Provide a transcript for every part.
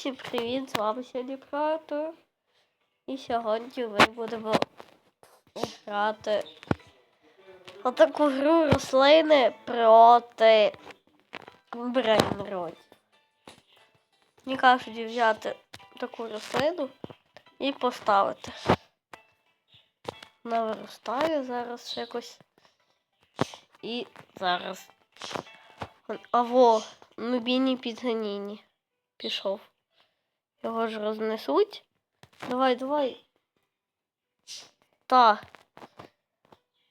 Всім привіт! З вами сьогодні Кратор. І сьогодні ми будемо грати в таку гру рослини проти брейнродів. Мені кажуть взяти таку рослину і поставити. Вона виростає зараз якось. І зараз. Аво, нубіні підганіні. Пішов. Його ж рознесуть. Давай, давай. Та.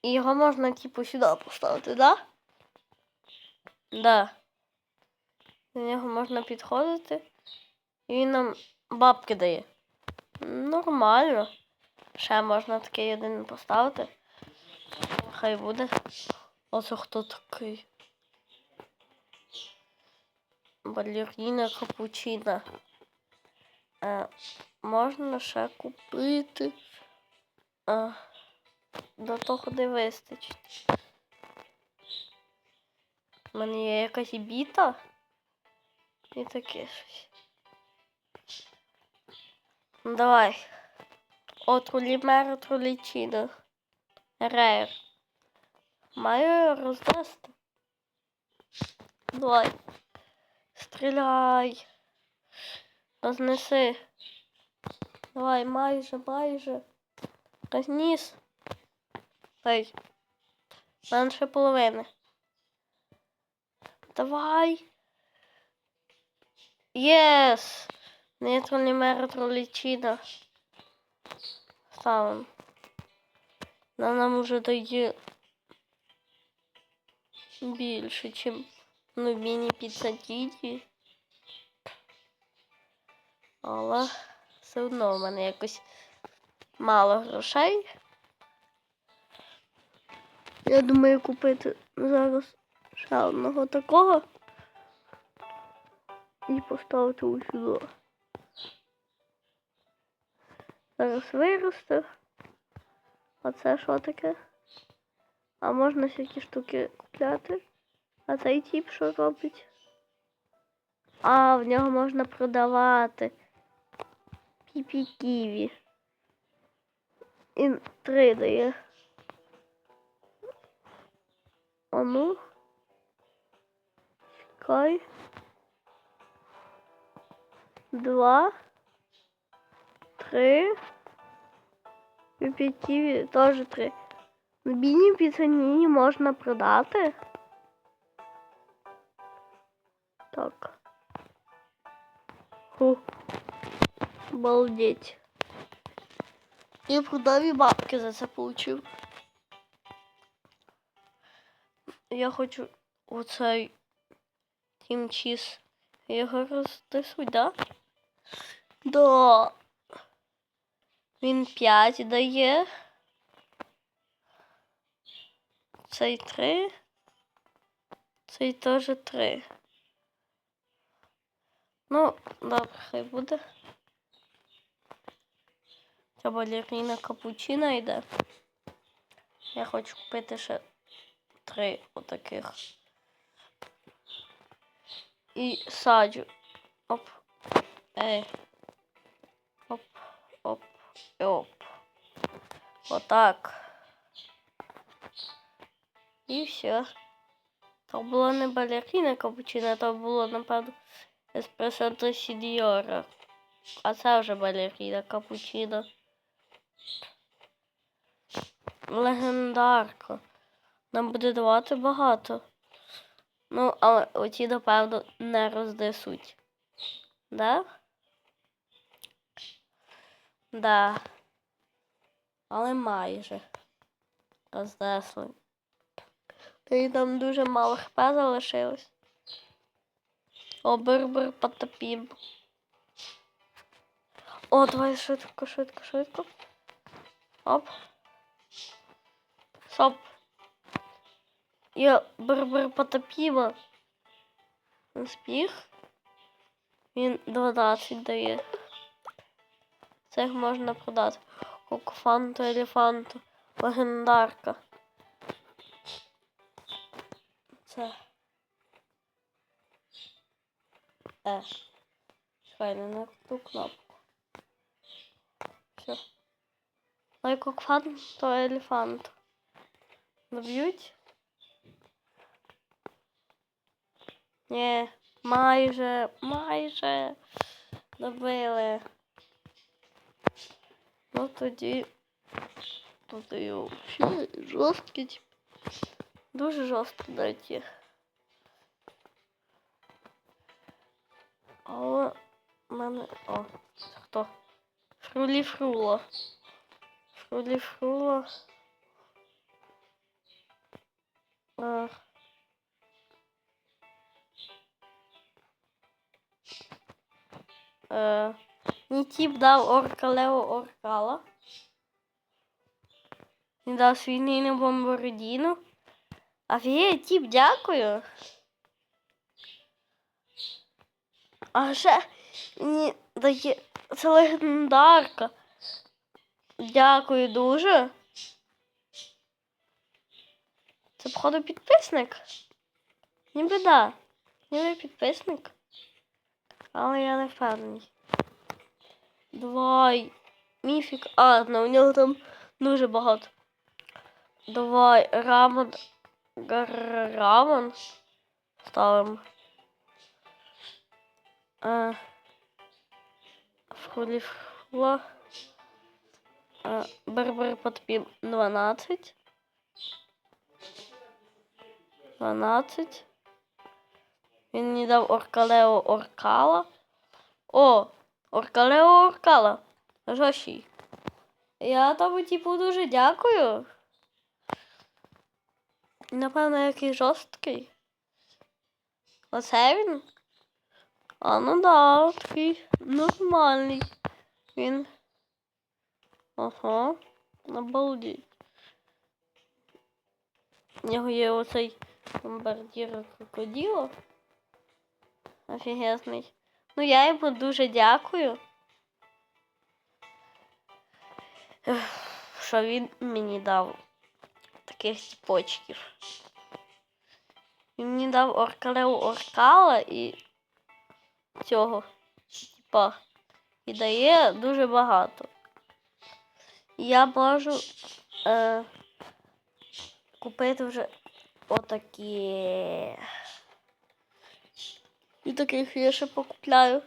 Його можна, типу, сюди поставити, да? Да. До нього можна підходити. І він нам бабки дає. Нормально. Ще можна такий один поставити. Хай буде. Оце хто такий? Балеріна капучина. Е, можна ще купити. Е, до того не вистачить. У мене є якась біта. І таке щось. Давай. От рулімера трулічина. Рейр. Маю роздасти. Давай. Стріляй. Рознеси. Давай, майже, майже. Розніс. Дай. Менше половини. Давай. Єс! Нейтралімера тролічина. Ставим. Вона нам уже дає більше, чим ну, міні-підсадіді. Але все одно в мене якось мало грошей. Я думаю купити зараз ще одного такого і поставити ось сюди. Зараз виросте. А це що таке? А можна всякі штуки купляти? А цей тип що робить? А, в нього можна продавати. Піпі ківі. І три дає. А ну. Чекай. Два. Три. Піпі ківі теж три. Бійні піцані можна продати. Так. Фу. Обалдеть. Я продав і бабки за це получив. Я хочу оцей тімчіз. Його рознесуть, да? Да. Він 5 дає. Цей 3. Цей теж 3. Ну, добре, хай буде. Ця балерина капучина йде. Я хочу купити ще три отаких. І саджу. Оп. Ей. Оп, оп, і оп. Отак. І все. То було не балерина капучина, то було, напевно, еспресо до. А це вже балерина капучино. Легендарка. Нам буде давати багато. Ну, але оці, напевно, не рознесуть. Да? Да. Але майже рознесли. І там дуже мало хп залишилось. О, бир-бир потопім. О, давай швидко, швидко, швидко. Оп. Стоп. Я бир-бир потопіла. Успіх. Він 12 дає. Це їх можна продати. Кокофанту, елефанту, легендарка. Це. Е. Чекай, не на ту кнопку. Все. Лайк окфан, то елефант. Доб'ють? Ні, майже, майже добили. Ну тоді тут і взагалі жорсткий. Дуже жорстко дойти. Але в мене. О, хто? Фрулі Фрула. Фрулі Фрула. А. Е, Мені тіп дав Оркалео Оркала. Він дав свій бомбардіну. Офігеть, тіп, дякую. А ще мені дає це легендарка. Дякую дуже. Це, походу, підписник. Ніби да. Ніби підписник. Але я не впевнений. Давай. Міфік. А, ну у нього там дуже багато. Давай, Рамон. Рамон. Ставимо. А, Фруліфла. А, Бербер подпім 12. 12. Він мені дав Оркалео Оркала. О! Оркалео Оркала. Жощий. Я тому, типу, дуже дякую. Напевно, який жорсткий. Оце він? А, ну да, такий нормальний. Він. Ага. Обалдеть. У нього є оцей бомбардір крокодила. Офігезний. Ну, я йому дуже дякую. Що він мені дав таких тіпочків. Він мені дав оркалеу оркала і цього. Типа. І дає дуже багато. Я можу е, купити вже отакі. І таких я ще покупляю.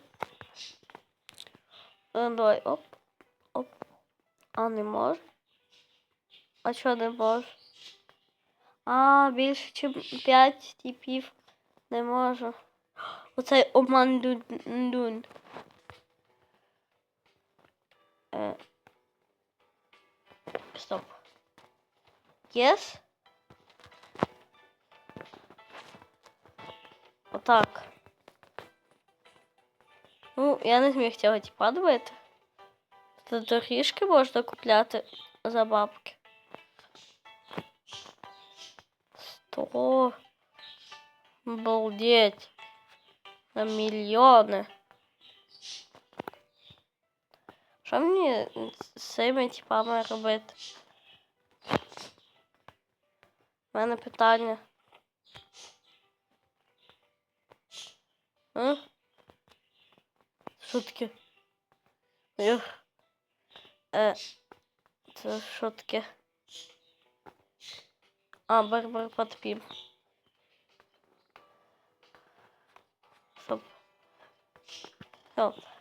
Е, давай, оп, оп. А не можу. А чого не можу? А, більше, ніж 5 типів не можу. Оцей обман дун. Е. Стоп. Yes? Отак. Ну, я не зміг цього типа добити. Тут доріжки можна купляти за бабки. Сто. Обалдеть. На мільйони. Що мені з цими типами робити? У мене питання. А? Що таке? Ех. Е, це що таке? А, барбар подпім. Стоп. Стоп.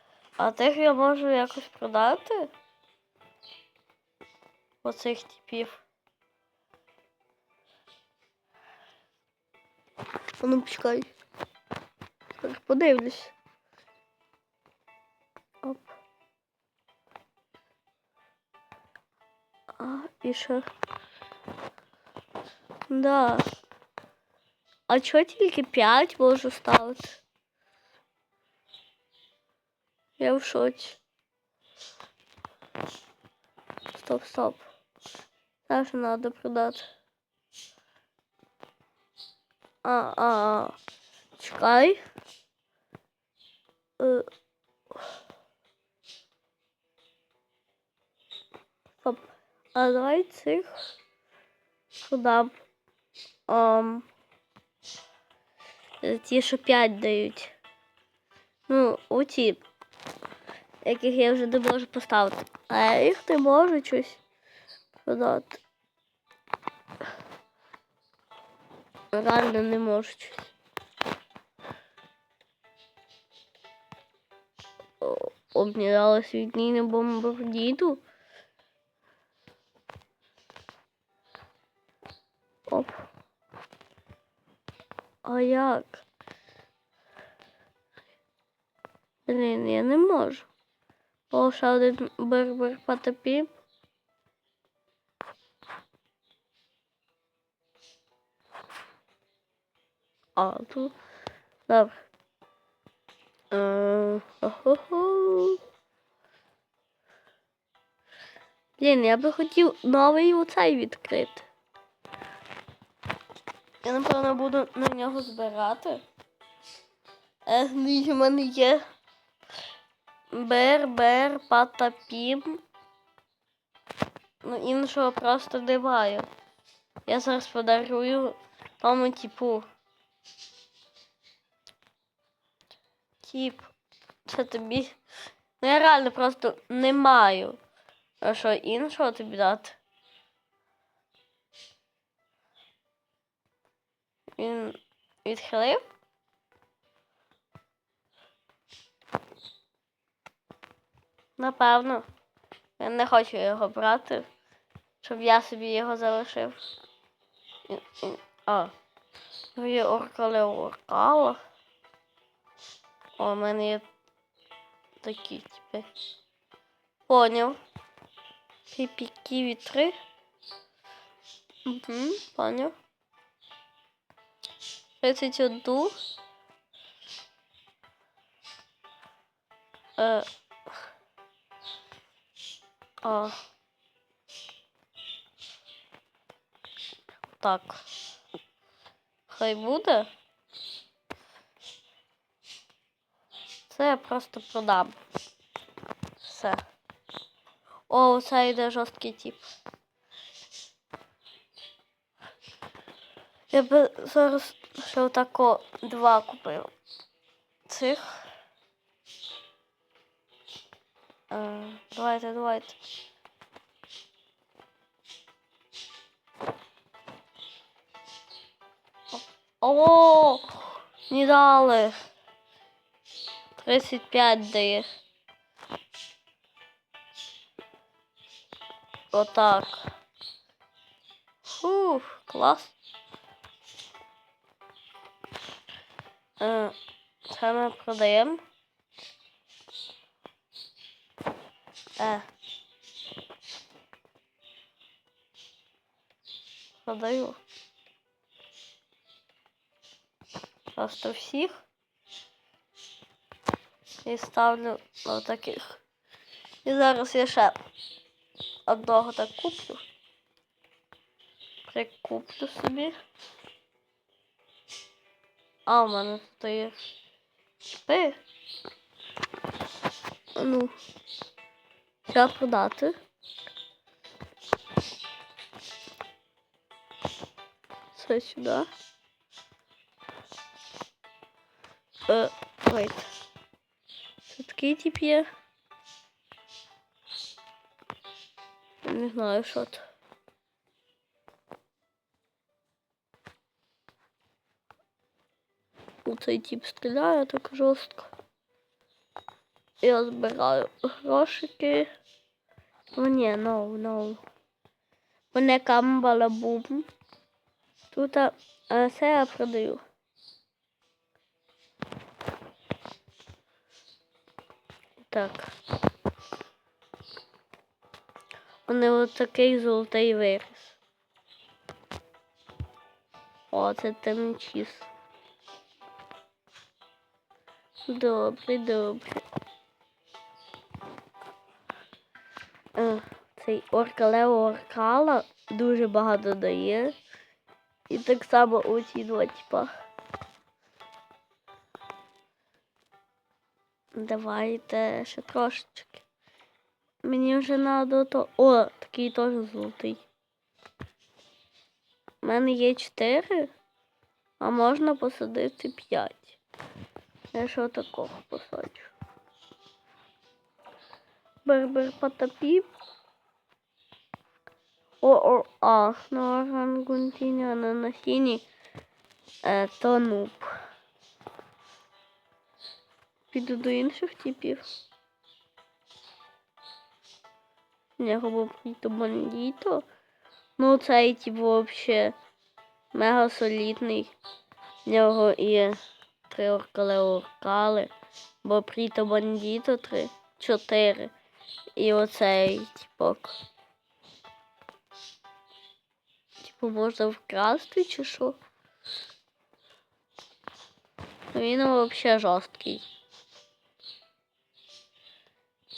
А тих я можу якось продати? Оцих типів. А ну почекай. Так, подивлюсь. Оп. А, і що? Да. А чого тільки 5 можу ставити? Я в шоці. Стоп, стоп. Даже надо продати. А, а, а. Чекай. Е. Стоп. А давай цих продам. Um, ті, що 5 дають. Ну, оці яких я вже не можу поставити. А я їх не можу щось продати. Реально не можу щось. О, Обмірялась від Ніни бомбардіду. Оп. А як? Блін, я не можу. О, ще один бербер потопів. А, тут. Добре. Е. Блін, я би хотів новий оцей відкрити. Я, напевно, буду на нього збирати. Е, в мене є Бер, бер, патапім. Ну, іншого просто немає. Я зараз подарую тому типу. Тип. Це тобі. Ну я реально просто не маю. А що іншого тобі дати? Він відхилив? Напевно. Я не хочу його брати, щоб я собі його залишив. А. Ну, Є оркале оркала. О, у мене є такі типи. Поняв. Піпікі вітри. Угу, поняв. 31. Е, а. Так. Хай буде. Це я просто продам. Все. О, це йде жорсткий тип. Я би зараз ще отако два купив. Цих. Е, давайте, давайте. О, не дали. 35 дає. Отак. Фух, клас. Це ми продаємо. Е. Продаю. Просто всіх. І ставлю на таких. І зараз я ще одного так куплю. Прикуплю собі. А, у мене тут є шипи. А Ну. Треба продати. Це сюди. Е, wait. Це такий тип є. Я Не знаю, що це. Цей тип стріляє так жорстко. Я збираю грошики. Ну ні, no, no. Мене камбала бум. Тут а, а, це я продаю. Так. У нього такий золотий виріс. О, це темчіс. Добре, добре. Цей оркалео оркала дуже багато дає. І так само оці два типа. Давайте ще трошечки. Мені вже надо то. О, такий теж золотий. У мене є чотири, а можна посадити п'ять. Я що такого посаджу. Бербер потопів. О, а, орангутіні, на насіні. Е, то нуб. Піду до інших типів. Нього був Бандіто. Ну, цей тип вообще мега солідний. В нього є три оркали оркали. Бо Пріто Бандіто три, чотири. І оцей типок. Типу можна вкрасти чи що? Він вообще жорсткий.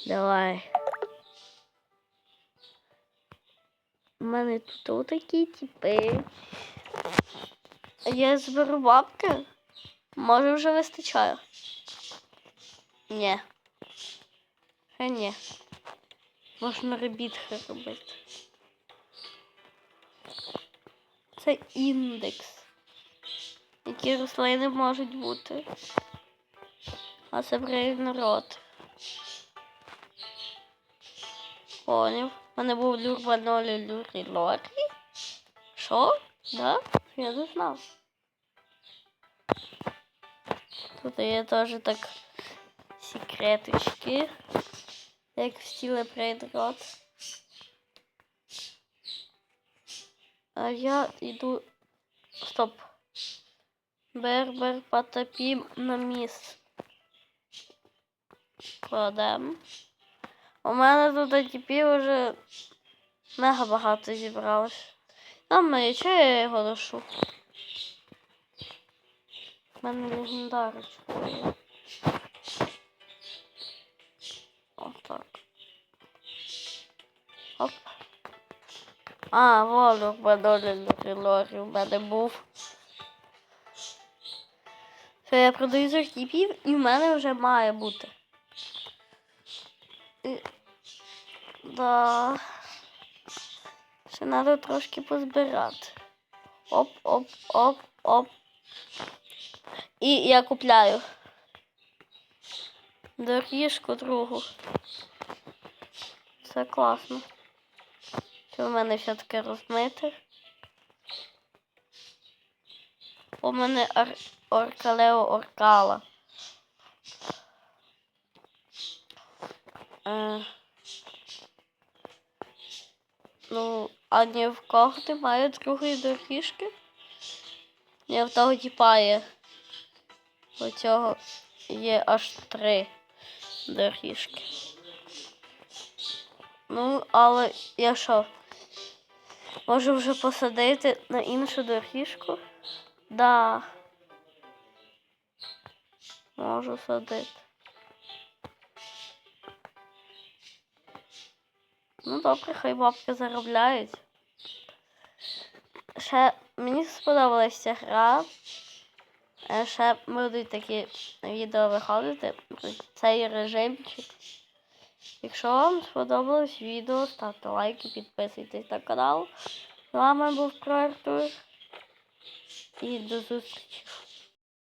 Давай. У мене тут отакі типи. Я зберу бабки. Може вже вистачає. Ні. Хай ні. Можна ребітки робити. Це індекс. Які рослини можуть бути. А це брейв народ. Поняв. У мене був люрба нолі люрі лорі. Що? Да? Я не знав. Тут є теж так секреточки. Як в стіле прейдрот. А я йду. Стоп. Бербер потопім на міс. Кладем. У мене тут тепер вже мега багато зібралось. А моє чого я його лишу? У мене легендарочка А, волюк бадолі лорі у мене був. Все, я продаю цих типів і в мене вже має бути. І... Да. Ще треба трошки позбирати. Оп, оп, оп, оп. І я купляю. Доріжку другу. Це класно. Що в мене все таке розмите. У мене ор... оркалео оркала. Е... Ну, а ні в кого немає другої доріжки? Ні, в того типа є. У цього є аж три доріжки. Ну, але я що? Можу вже посадити на іншу доріжку? Да. Можу садити. Ну, добре, хай бабки заробляють. Ще мені сподобалася гра. Е, Ще будуть такі відео виходити цей режимчик. Якщо вам сподобалось відео, ставте лайки, підписуйтесь на канал. З вами був Про І до зустрічі.